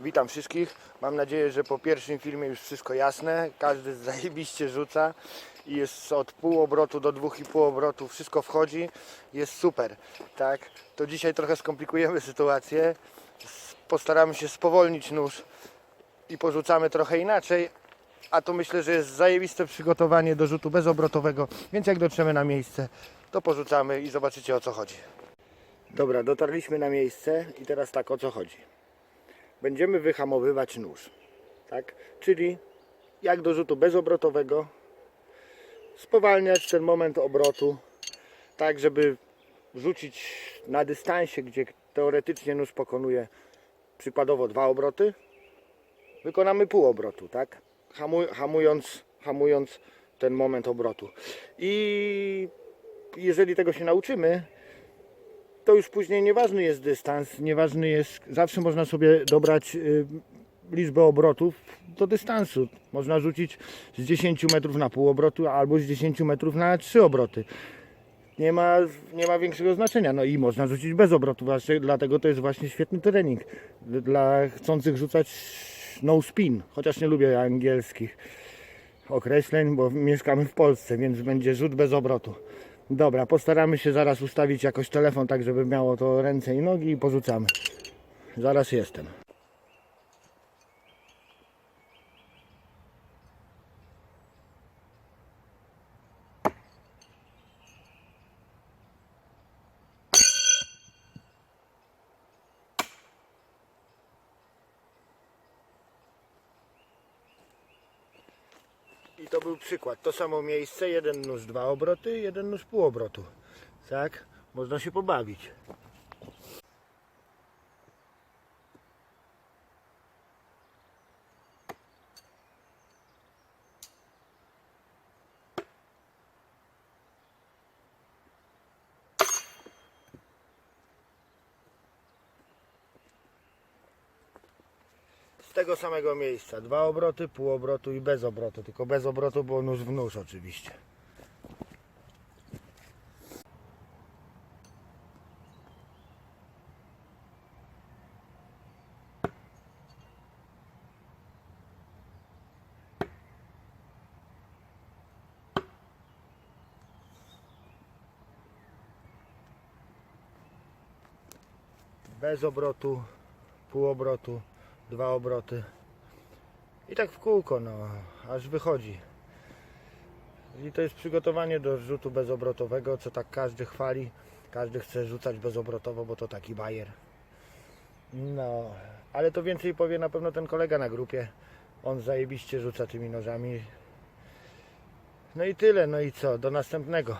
Witam wszystkich. Mam nadzieję, że po pierwszym filmie już wszystko jasne. Każdy zajebiście rzuca i jest od pół obrotu do dwóch i pół obrotu. Wszystko wchodzi. Jest super. Tak? To dzisiaj trochę skomplikujemy sytuację. Postaramy się spowolnić nóż i porzucamy trochę inaczej. A to myślę, że jest zajebiste przygotowanie do rzutu bezobrotowego. Więc jak dotrzemy na miejsce, to porzucamy i zobaczycie o co chodzi. Dobra, dotarliśmy na miejsce i teraz tak o co chodzi. Będziemy wyhamowywać nóż, tak? Czyli jak do rzutu bezobrotowego spowalniać ten moment obrotu, tak żeby rzucić na dystansie, gdzie teoretycznie nóż pokonuje przykładowo dwa obroty, wykonamy pół obrotu, tak? Hamuj, hamując, hamując ten moment obrotu. I jeżeli tego się nauczymy, to już później nieważny jest dystans, nieważny jest, zawsze można sobie dobrać y, liczbę obrotów do dystansu. Można rzucić z 10 metrów na pół obrotu albo z 10 metrów na 3 obroty. Nie ma, nie ma większego znaczenia. No i można rzucić bez obrotu, właśnie dlatego to jest właśnie świetny trening dla chcących rzucać no spin, chociaż nie lubię angielskich określeń, bo mieszkamy w Polsce, więc będzie rzut bez obrotu. Dobra, postaramy się zaraz ustawić jakoś telefon, tak żeby miało to ręce i nogi i porzucamy. Zaraz jestem. I to był przykład. To samo miejsce, jeden nóż dwa obroty, jeden nóż pół obrotu. Tak? Można się pobawić. Tego samego miejsca. Dwa obroty, pół obrotu i bez obrotu. Tylko bez obrotu, bo nóż w nóż oczywiście. Bez obrotu, pół obrotu, dwa obroty. I tak w kółko, no, aż wychodzi. I to jest przygotowanie do rzutu bezobrotowego, co tak każdy chwali. Każdy chce rzucać bezobrotowo, bo to taki bajer. No, ale to więcej powie na pewno ten kolega na grupie. On zajebiście rzuca tymi nożami. No i tyle, no i co? Do następnego.